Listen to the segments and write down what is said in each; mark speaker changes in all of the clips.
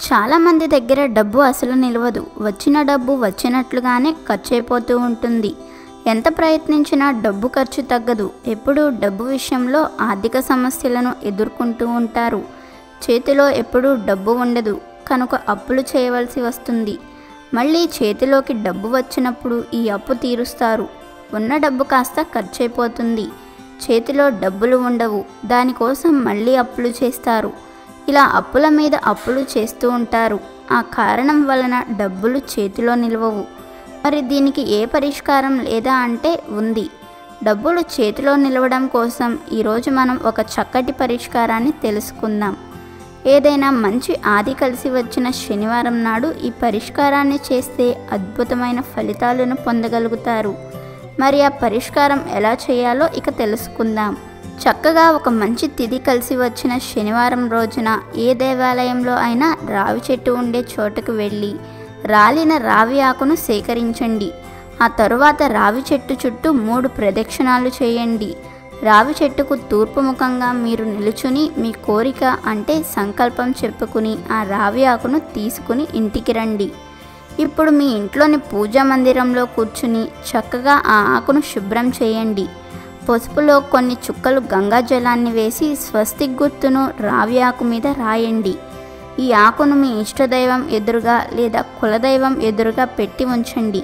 Speaker 1: చాలామంది దగ్గర డబ్బు అసలు నిలవదు. వచ్చిన డబ్బు వచ్చినట్లుగానే ఖర్చు అయిపోతూ ఉంటుంది. ఎంత ప్రయత్నించినా డబ్బు ఖర్చు తగ్గదు. ఎప్పుడూ డబ్బు విషయంలో ఆర్థిక సమస్యలను ఎదుర్కొంటూ ఉంటారు. చేతిలో ఎప్పుడూ డబ్బు ఉండదు. కనుక అప్పులు చేయవలసి వస్తుంది. మళ్ళీ చేతిలోకి డబ్బు వచ్చినప్పుడు ఈ అప్పు తీరుస్తారు. ఉన్న డబ్బు కాస్త ఖర్చు అయిపోతుంది చేతిలో డబ్బులు ఉండవు. దానికోసం మళ్ళీ అప్పులు చేస్తారు. ఇలా అప్పుల మీద అప్పులు చేస్తూ ఉంటారు. ఆ కారణం వలన డబ్బులు చేతిలో నిలవవు. మరి దీనికి ఏ పరిష్కారం లేదా అంటే ఉంది. డబ్బులు చేతిలో నిలవడం కోసం ఈరోజు మనం ఒక చక్కటి పరిష్కారాన్ని తెలుసుకుందాం. ఏదైనా మంచి ఆది కలిసి వచ్చిన శనివారం నాడు ఈ పరిష్కారాన్ని చేస్తే అద్భుతమైన ఫలితాలను పొందగలుగుతారు. మరి ఆ పరిష్కారం ఎలా చేయాలో ఇక తెలుసుకుందాం. చక్కగా ఒక మంచి తిది కలిసి వచ్చిన శనివారం రోజున ఏ దేవాలయంలో అయినా రావి చెట్టు ఉండే చోటుకు వెళ్ళి రాలిన రావి ఆకును సేకరించండి. ఆ తరువాత రావి చెట్టు చుట్టూ మూడు ప్రదక్షిణాలు చేయండి. రావి చెట్టుకు తూర్పు ముఖంగా మీరు నిలుచుని మీ కోరిక అంటే సంకల్పం చెప్పుకుని ఆ రావి ఆకును తీసుకుని ఇంటికి రండి. ఇప్పుడు మీ ఇంట్లోని పూజా మందిరంలో కూర్చుని చక్కగా ఆ ఆకును శుభ్రం చేయండి. పసుపులో కొన్ని చుక్కలు గంగా జలాన్ని వేసి స్వస్తిక్ గుర్తును రావి ఆకు మీద రాయండి. ఈ ఆకును మీ ఇష్టదైవం ఎదురుగా లేదా కులదైవం ఎదురుగా పెట్టి ఉంచండి.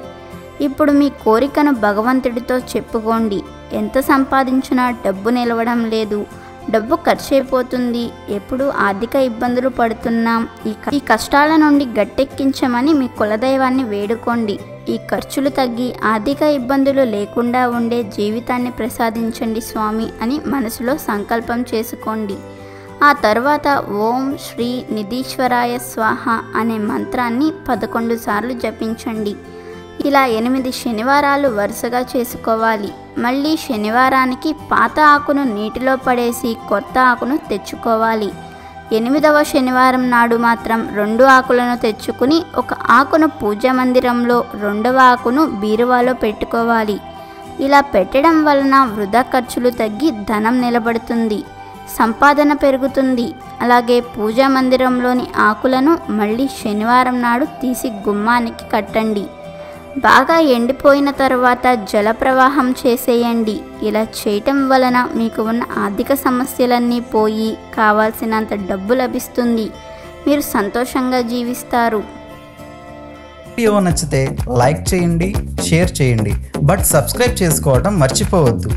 Speaker 1: ఇప్పుడు మీ కోరికను భగవంతుడితో చెప్పుకోండి. ఎంత సంపాదించినా డబ్బు నిలవడం లేదు. డబ్బు ఖర్చు అయిపోతుంది ఎప్పుడు ఆర్థిక ఇబ్బందులు పడుతున్నాం. ఈ కష్టాల నుండి గట్టెక్కించమని మీ కులదైవాన్ని వేడుకోండి. ఈ ఖర్చులు తగ్గి ఆర్థిక ఇబ్బందులు లేకుండా ఉండే జీవితాన్ని ప్రసాదించండి స్వామి అని మనసులో సంకల్పం చేసుకోండి. ఆ తర్వాత ఓం శ్రీ నిధీశ్వరాయ స్వాహ అనే మంత్రాన్ని పదకొండు సార్లు జపించండి. ఇలా ఎనిమిది శనివారాలు వరుసగా చేసుకోవాలి. మళ్ళీ శనివారానికి పాత ఆకును నీటిలో పడేసి కొత్త ఆకును తెచ్చుకోవాలి. ఎనిమిదవ శనివారం నాడు మాత్రం రెండు ఆకులను తెచ్చుకుని ఒక ఆకును పూజా మందిరంలో రెండవ ఆకును బీరువాలో పెట్టుకోవాలి. ఇలా పెట్టడం వలన వృధా ఖర్చులు తగ్గి ధనం నిలబడుతుంది సంపాదన పెరుగుతుంది. అలాగే పూజా మందిరంలోని ఆకులను మళ్ళీ శనివారం నాడు తీసి గుమ్మానికి కట్టండి. బాగా ఎండిపోయిన తర్వాత జలప్రవాహం చేసేయండి. ఇలా చేయటం వలన మీకు ఉన్న ఆర్థిక సమస్యలన్నీ పోయి కావాల్సినంత డబ్బు లభిస్తుంది. మీరు సంతోషంగా జీవిస్తారు.
Speaker 2: వీడియో నచ్చితే లైక్ చేయండి షేర్ చేయండి. బట్ సబ్స్క్రైబ్ చేసుకోవడం మర్చిపోవద్దు.